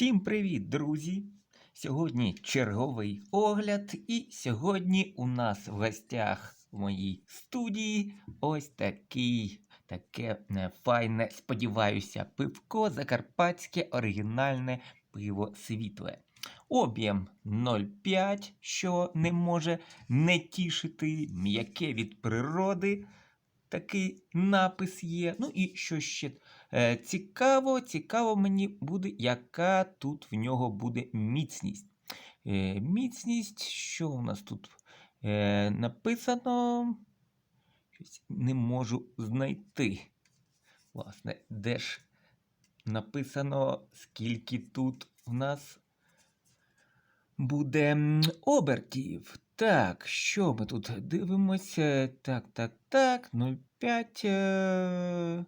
Всім привіт, друзі! Сьогодні черговий огляд, і сьогодні у нас в гостях в моїй студії ось такий, таке е, файне, сподіваюся, пивко закарпатське оригінальне пиво світле. Об'єм 0,5, що не може не тішити, м'яке від природи. Такий напис є. Ну і що ще Цікаво, цікаво мені буде, яка тут в нього буде міцність. Е, Міцність, що у нас тут е, написано? Не можу знайти. Власне, де ж написано, скільки тут в нас буде обертів. Так, що ми тут дивимося? Так, так, так, 0,5.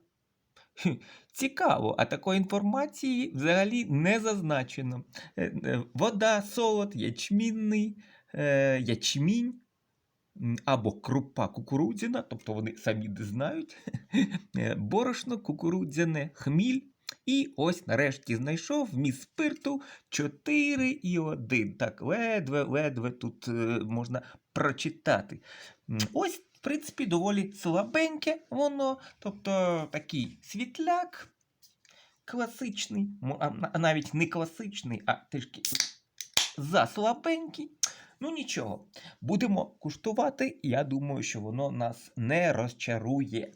Цікаво, а такої інформації взагалі не зазначено. Е, е, Вода, солод, ячмінний, е, ячмінь або крупа кукурудзяна, тобто вони самі знають, борошно кукурудзяне, хміль. І ось нарешті знайшов вміст спирту 4,1. Так, ледве-ледве тут можна прочитати. Ось, принципі, доволі слабеньке воно, тобто такий світляк класичний, навіть не класичний, а трішки заслабенький. Ну нічого, будемо куштувати. Я думаю, що воно нас не розчарує.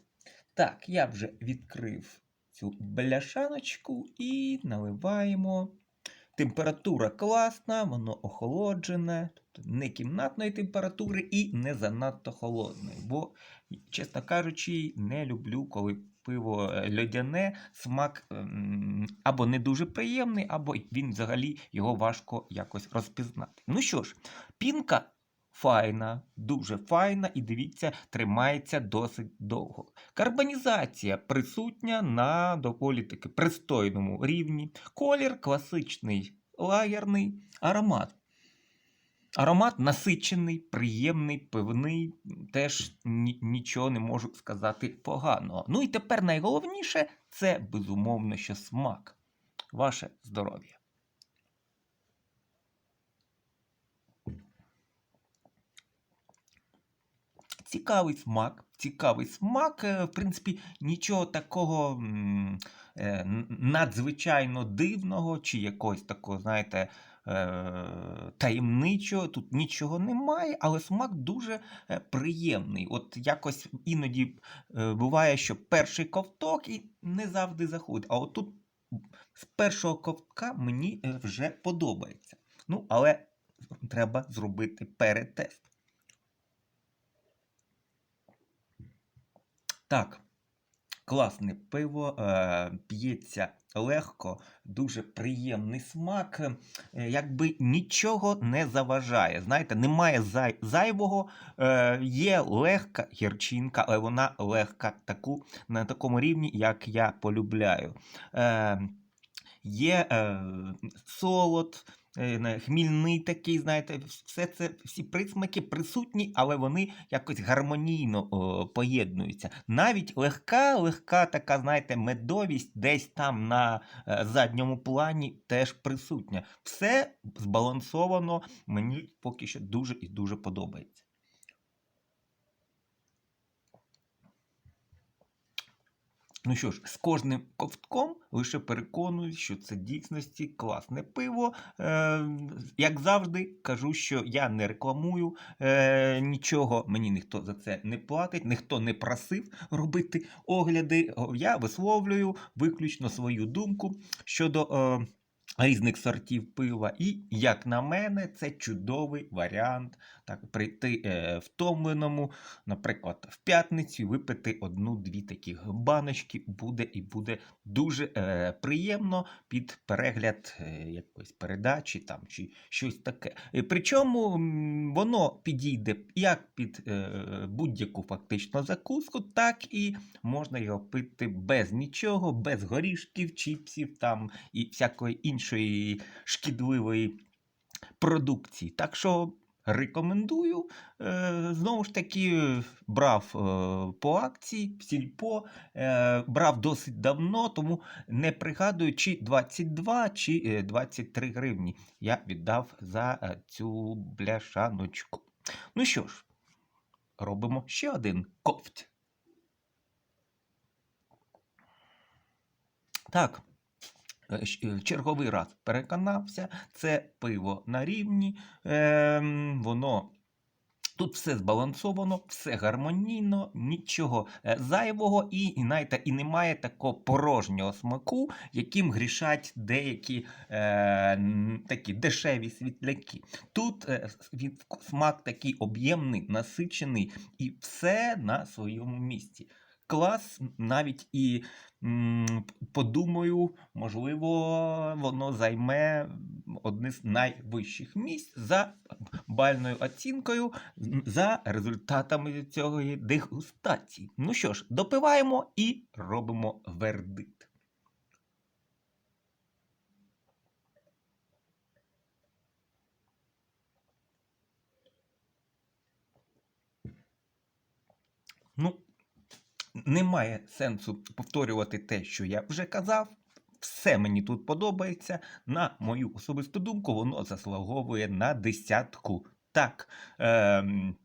Так, я вже відкрив цю бляшаночку і наливаємо. Температура класна, воно охолоджене, тобто не кімнатної температури і не занадто холодної. Бо, чесно кажучи, не люблю, коли пиво е, льодяне, смак ем, або не дуже приємний, або він взагалі його важко якось розпізнати. Ну що ж, пінка файна, дуже файна, і дивіться, тримається досить довго. Карбонізація присутня на доволі таки пристойному рівні. Колір класичний, лагерний, аромат. Аромат насичений, приємний, пивний, теж ні- нічого не можу сказати поганого. Ну і тепер найголовніше це безумовно, що смак. Ваше здоров'я. Цікавий смак. Цікавий смак. е, В принципі, нічого такого е, надзвичайно дивного чи якогось такого, знаєте, е, таємничого. Тут нічого немає, але смак дуже приємний. От якось іноді буває, що перший ковток і не завжди заходить. А от тут з першого ковтка мені вже подобається. Ну, але треба зробити перетест. Так, класне пиво, е, п'ється легко, дуже приємний смак, е, якби нічого не заважає. Знаєте, немає зай, зайвого, е, є легка гірчинка, але вона легка таку, на такому рівні, як я полюбляю. Є солод. Е, Хмільний такий, знаєте, все це, всі присмаки присутні, але вони якось гармонійно о, поєднуються. Навіть легка, легка така, знаєте, медовість десь там на е, задньому плані теж присутня. Все збалансовано, мені поки що дуже і дуже подобається. Ну що ж, з кожним ковтком лише переконуюсь, що це дійсності класне пиво. Е, як завжди, кажу, що я не рекламую е, нічого, мені ніхто за це не платить, ніхто не просив робити огляди. Я висловлюю виключно свою думку щодо. Е, Різних сортів пива, і, як на мене, це чудовий варіант так, прийти е, втомленому, наприклад, в п'ятницю випити одну-дві таких баночки буде і буде дуже е, приємно під перегляд е, якоїсь передачі там, чи щось таке. Причому воно підійде як під е, будь-яку фактично закуску, так і можна його пити без нічого, без горішків, чіпсів там і всякої іншої шкідливої продукції. Так що рекомендую. Е, Знову ж таки, брав е, по акції в сільпо, е, брав досить давно, тому не пригадую, чи 22, чи е, 23 гривні я віддав за цю бляшаночку. Ну що ж, робимо ще один ковть. Так, черговий раз переконався, це пиво на рівні, ем, воно. Тут все збалансовано, все гармонійно, нічого е, зайвого, і, і, знаєте, і немає такого порожнього смаку, яким грішать деякі е, такі дешеві світляки. Тут е, смак такий об'ємний, насичений, і все на своєму місці. Клас, навіть і подумаю, можливо, воно займе одне з найвищих місць за бальною оцінкою за результатами цієї дегустації. Ну що ж, допиваємо і робимо вердикт. Ну, немає сенсу повторювати те, що я вже казав. Все мені тут подобається. На мою особисту думку, воно заслуговує на десятку. Так. Ем,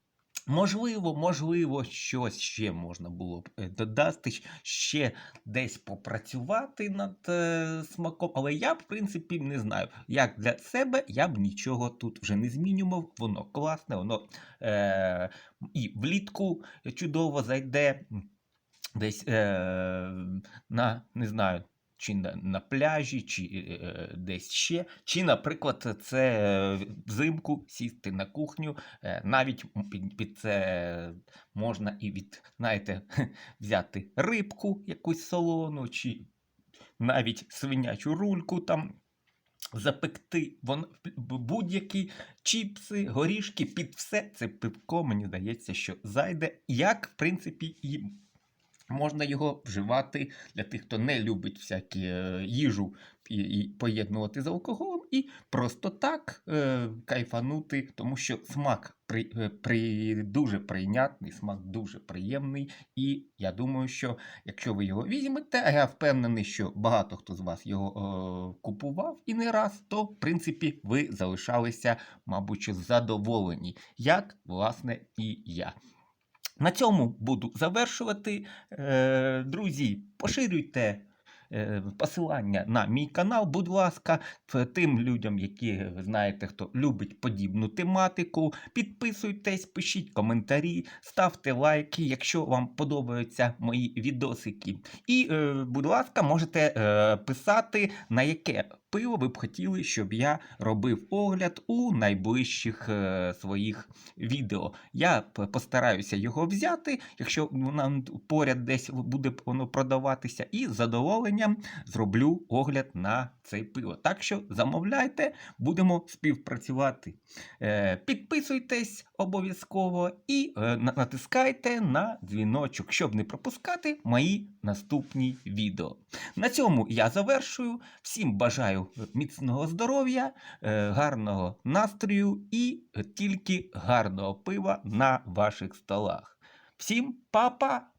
Можливо, можливо, щось ще можна було б е, додати, ще десь попрацювати над е, смаком, але я, в принципі, не знаю. Як для себе я б нічого тут вже не змінював. Воно класне, воно е, і влітку чудово зайде десь е, на, не знаю, чи на, на пляжі, чи е, десь ще. Чи, наприклад, це е, взимку сісти на кухню, е, навіть під, під це можна і від, знаєте, взяти рибку якусь солону, чи навіть свинячу рульку там запекти вон, будь-які чіпси, горішки, під все це пивко, мені здається, що зайде, як, в принципі, і можна його вживати для тих, хто не любить всякі е, їжу і, поєднувати з алкоголем, і просто так е, кайфанути, тому що смак при, е, при, дуже прийнятний, смак дуже приємний. І я думаю, що якщо ви його візьмете, а я впевнений, що багато хто з вас його е, купував і не раз, то в принципі ви залишалися, мабуть, задоволені, як власне і я. На цьому буду завершувати. Е, Друзі, поширюйте е, посилання на мій канал, будь ласка, тим людям, які знаєте, хто любить подібну тематику. Підписуйтесь, пишіть коментарі, ставте лайки, якщо вам подобаються мої відосики. І, е, будь ласка, можете писати, на яке пиво ви б хотіли, щоб я робив огляд у найближчих е, своїх відео. Я постараюся його взяти, якщо нам поряд десь буде воно продаватися, і з задоволенням зроблю огляд на це пиво. Так що замовляйте, будемо співпрацювати. Е, Підписуйтесь обов'язково і е, натискайте на дзвіночок, щоб не пропускати мої наступні відео. На цьому я завершую. Всім бажаю міцного здоров'я, е, гарного настрою і тільки гарного пива на ваших столах. Всім па-па!